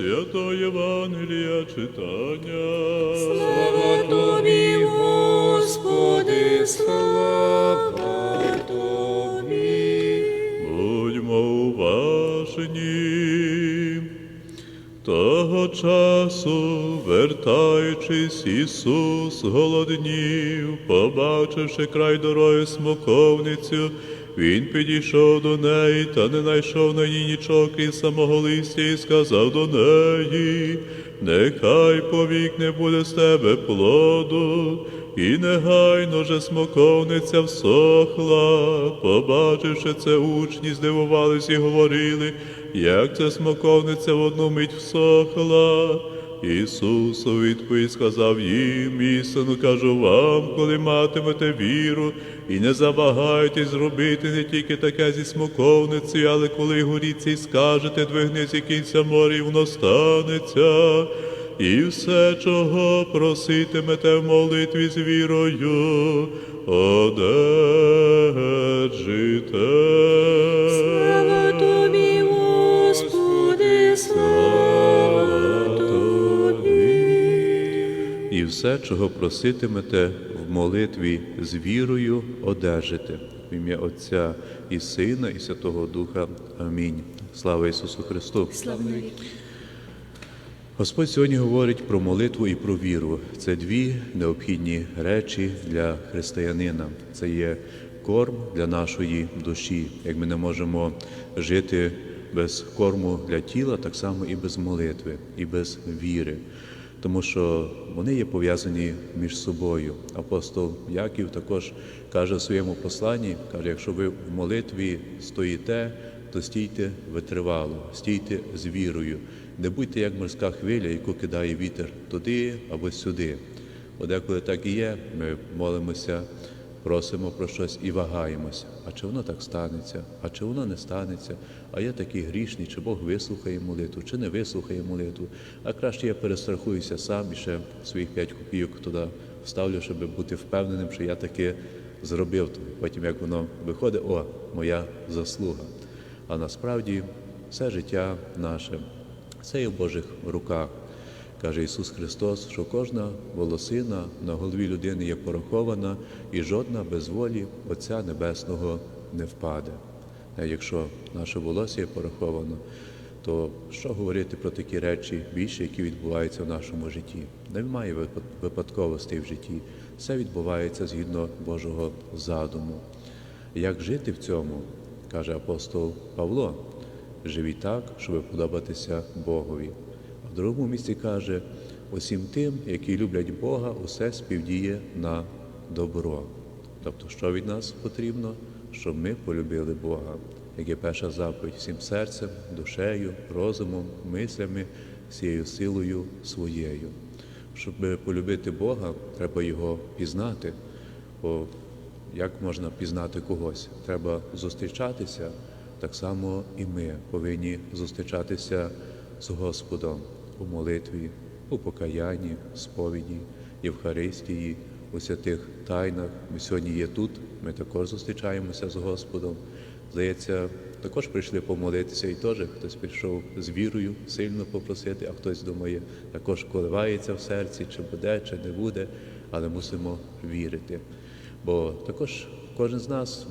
Святого Євангелія читання. Слава Тобі, Господи, слава Тобі. Будьмо уважні. Того часу, вертаючись, Ісус голоднів, побачивши край дороги смоковницю, Він підійшов до неї та не знайшов на ній нічого крім самого листя, і сказав до неї, нехай повік не буде з тебе плоду, і негайно же смоковниця всохла. Побачивши це, учні здивувались і говорили, як це смоковниця в одну мить всохла. Ісус у відповідь сказав їм, істину кажу вам, коли матимете віру, і не завагайтесь зробити не тільки таке зі смоковниці, але коли горіться і скажете, двигнись і кінця моря, і воно станеться. І все, чого проситимете в молитві з вірою, одержите. Все, чого проситимете в молитві з вірою, одержите. В ім'я Отця і Сина, і Святого Духа. Амінь. Слава Ісусу Христу! Слава. Господь сьогодні говорить про молитву і про віру. Це дві необхідні речі для християнина. Це є корм для нашої душі. Як ми не можемо жити без корму для тіла, так само і без молитви, і без віри. Тому що вони є пов'язані між собою. Апостол Яків також каже в своєму посланні: каже, якщо ви в молитві стоїте, то стійте витривало, стійте з вірою. Не будьте як морська хвиля, яку кидає вітер туди або сюди. Бо деколи так і є, ми молимося, просимо про щось і вагаємося. А чи воно так станеться, а чи воно не станеться? А я такий грішний, чи Бог вислухає молитву, чи не вислухає молитву. А краще я перестрахуюся сам і ще своїх п'ять копійок туди вставлю, щоб бути впевненим, що я таки зробив. Потім як воно виходить, о, моя заслуга. А насправді все життя наше це є в Божих руках. Каже Ісус Христос, що кожна волосина на голові людини є порахована, і жодна без волі Отця Небесного не впаде. А якщо наше волосся є пораховано, то що говорити про такі речі більше, які відбуваються в нашому житті? Немає випадковостей в житті. Все відбувається згідно Божого задуму. Як жити в цьому, каже апостол Павло, живіть так, щоб подобатися Богові. В другому місці каже, усім тим, які люблять Бога, усе співдіє на добро. Тобто, що від нас потрібно? Щоб ми полюбили Бога, як є перша заповідь всім серцем, душею, розумом, мислями, всією силою своєю. Щоб полюбити Бога, треба його пізнати. Бо як можна пізнати когось? Треба зустрічатися. Так само і ми повинні зустрічатися з Господом у молитві, у покаянні, сповіді, Євхаристії, у святих тайнах. Ми сьогодні є тут, ми також зустрічаємося з Господом. Здається, також прийшли помолитися, і теж хтось прийшов з вірою сильно попросити, а хтось думає, також коливається в серці, чи буде, чи не буде, але мусимо вірити. Бо також кожен з нас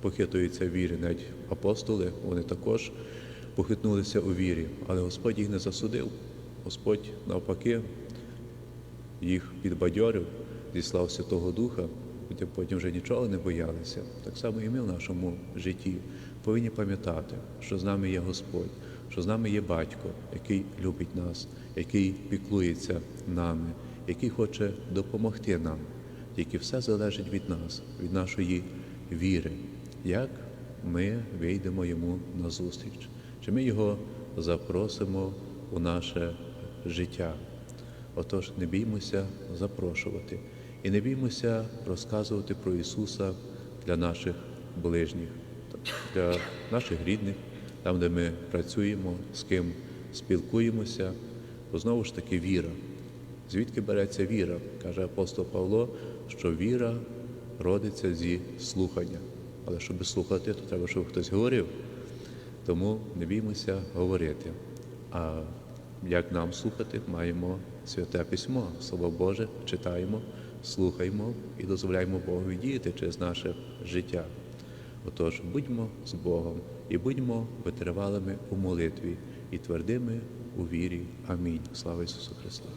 похитуються в вірі, навіть апостоли, вони також похитнулися у вірі, але Господь їх не засудив. Господь навпаки їх підбадьорив, зіслав Святого Духа, і потім вже нічого не боялися. Так само і ми в нашому житті повинні пам'ятати, що з нами є Господь, що з нами є батько, який любить нас, який піклується нами, який хоче допомогти нам. Тільки все залежить від нас, від нашої віри, як ми вийдемо йому на чи ми його запросимо у наше життя. Отож, не біймося запрошувати і не біймося розказувати про Ісуса для наших ближніх, для наших рідних, там, де ми працюємо, з ким спілкуємося, бо знову ж таки віра. Звідки береться віра? Каже апостол Павло, що віра родиться зі слухання. Але щоб слухати, то треба, щоб хтось говорив. Тому не біймося говорити. А як нам слухати, маємо святе письмо, Слово Боже, читаємо, слухаємо і дозволяємо Богу діяти через наше життя. Отож, будьмо з Богом і будьмо витривалими у молитві і твердими у вірі. Амінь. Слава Ісусу Христу!